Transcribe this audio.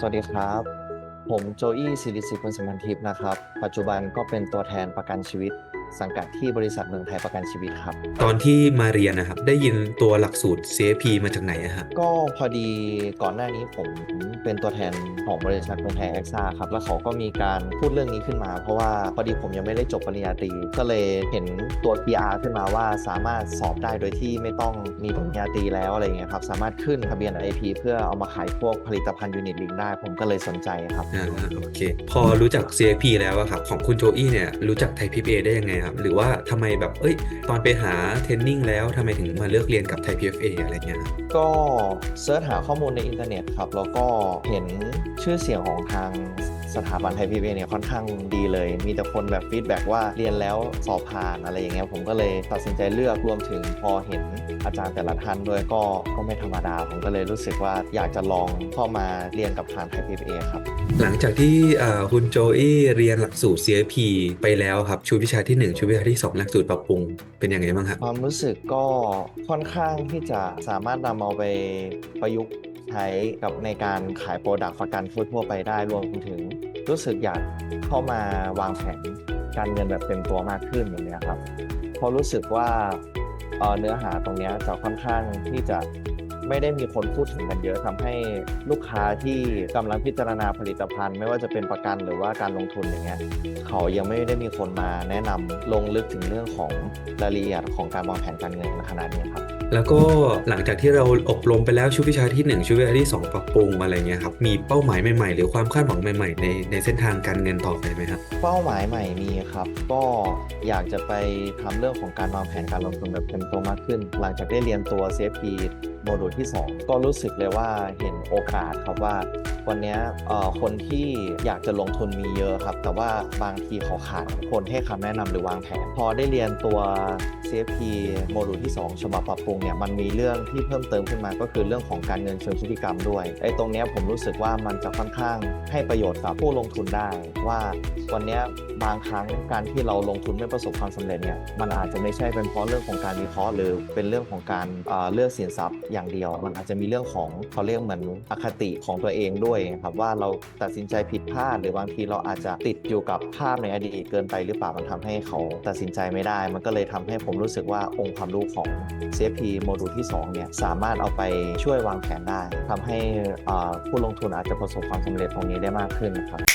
สวัสดีครับ ผมโจอี้ศิริศิคุณสมันทิพย์นะครับ ปัจจุบันก็เป็นตัวแทนประกันชีวิต สังกัดที่บริษัทเมืองไทยประกันชีวิตครับ ตอนที่มาเรียนนะครับ ได้ยินตัวหลักสูตร CFP มาจากไหนอะฮะก็พอดีก่อนหน้านี้ผมเป็นตัวแทนของบริษัทเมืองไทยแอคซ่าครับ แล้วเขาก็มีการพูดเรื่องนี้ขึ้นมา เพราะว่าพอดีผมยังไม่ได้จบปริญญาตรี ก็เลยเห็นตัว PR ขึ้นมาว่าสามารถสอบได้โดยที่ไม่ต้องมีปริญญาตรีแล้วอะไรเงี้ยครับ สามารถขึ้นทะเบียน IP เพื่อเอามาขายพวกผลิตภัณฑ์ยูนิตลิงได้ ผมก็เลยสนใจครับอ่าโอเค พอรู้จัก CFP แล้วอะครับของคุณโจอี้เนี่ยรู้จักไทยพีเอได้ยังไงครับหรือว่าทำไมแบบเอ้ย ตอนไปหาเทรนนิ่งแล้วทำไมถึงมาเลือกเรียนกับไทย PFA อะไรเงี้ยครับก็เซิร์ชหาข้อมูลในอินเทอร์เน็ตครับ แล้วก็เห็นชื่อเสียงของทางสถาบันไทยพีบีเนี่ยค่อนข้างดีเลย มีแต่คนแบบฟีดแบ็กว่าเรียนแล้วสอบผ่านอะไรอย่างเงี้ยผมก็เลยตัดสินใจเลือกรวมถึงพอเห็นอาจารย์แต่ละท่านด้วยก็ก็ไม่ธรรมดา ผมก็เลยรู้สึกว่าอยากจะลองเข้ามาเรียนกับทางไทยพีบีครับ หลังจากที่เอ่อคุณโจอี้เรียนหลักสูตร CFP ไปแล้วครับชุดวิชาที่1ชุดวิชาที่2หลักสูตรปรับปรุงเป็นยังไงบ้างครับความรู้สึกก็ค่อนข้างที่จะสามารถนำเอาไปประยุกต์ใช้กับในการขายโปรดักต์ประกันทั่วไปได้รวมถึง รู้สึกอยากเข้ามาวางแผนการเงินแบบเต็มตัวมากขึ้นอย่างนี้ครับเพราะรู้สึกว่าเนื้อหาตรงนี้จะค่อนข้างที่จะ ไม่ได้มีคนพูดถึงกันเยอะทำให้ลูกค้าที่กำลังพิจารณาผลิตภัณฑ์ ไม่ว่าจะเป็นประกันหรือว่าการลงทุนอย่างเงี้ยเขายังไม่ได้มีคนมาแนะนำลงลึกถึงเรื่องของรายละเอียดของการวางแผนการเงินขนาดนี้ครับแล้วก็หลังจากที่เราอบรมไปแล้วชุดวิชาที่ 1 ชุดวิชาที่ 2 ปรับปรุงอะไรเงี้ยครับมีเป้าหมายใหม่ๆ หรือความคาดหวังใหม่ๆ ในในเส้นทางการเงินต่อไปไหมครับเป้าหมายใหม่มีครับ ก็อยากจะไปทำเรื่องของการวางแผนการลงทุนแบบเต็มตัวมากขึ้น หลังจากได้เรียนตัว CFP โมดูลที่ 2 ก็รู้สึกเลยว่าเห็นโอกาสครับว่า วันนี้คนที่อยากจะลงทุนมีเยอะครับ แต่ว่าบางทีเขาขาดคนให้คำแนะนำหรือวางแผน พอได้เรียนตัว CFP โมดูลที่ 2 ฉบับปรับปรุงเนี่ยมันมีเรื่องที่เพิ่มเติมขึ้นมาก็คือเรื่องของการเงินเชิงพฤติกรรมด้วยไอ้ตรงเนี้ยผมรู้สึกว่ามันจะค่อนข้างให้ประโยชน์กับผู้ลงทุนได้ว่าวันนี้บางครั้งการที่เราลงทุนไม่ประสบความสำเร็จเนี่ยมันอาจจะไม่ใช่เป็นเพราะเรื่องของการวิเคราะห์หรือเป็นเรื่องของการเลือกสินทรัพย์อย่างเดียว มันอาจจะมีเรื่องของเขาเรียกเหมือนอคติของตัวเองด้วยครับว่าเราตัดสินใจผิดพลาดหรือบางทีเราอาจจะติดอยู่กับภาพในอดีตเกินไปหรือเปล่ามันทำให้เขาตัดสินใจไม่ได้ มันก็เลยทำให้ผมรู้สึกว่าองค์ความรู้ของ CFP โมดูลที่2เนี่ยสามารถเอาไปช่วยวางแผนได้ทำให้ผู้ลงทุนอาจจะประสบความสำเร็จตรงนี้ได้มากขึ้นครับ